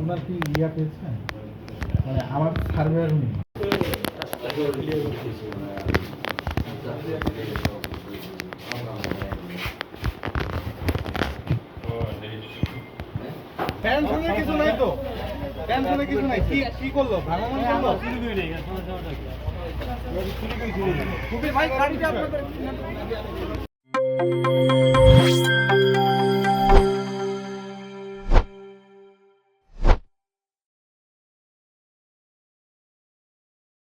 ওনার কি ইয়া পেয়েছেন মানে আমার সার্ভেয়ার নেই কিছু নাই তো টেনশনের কিছু নাই কি কি করলো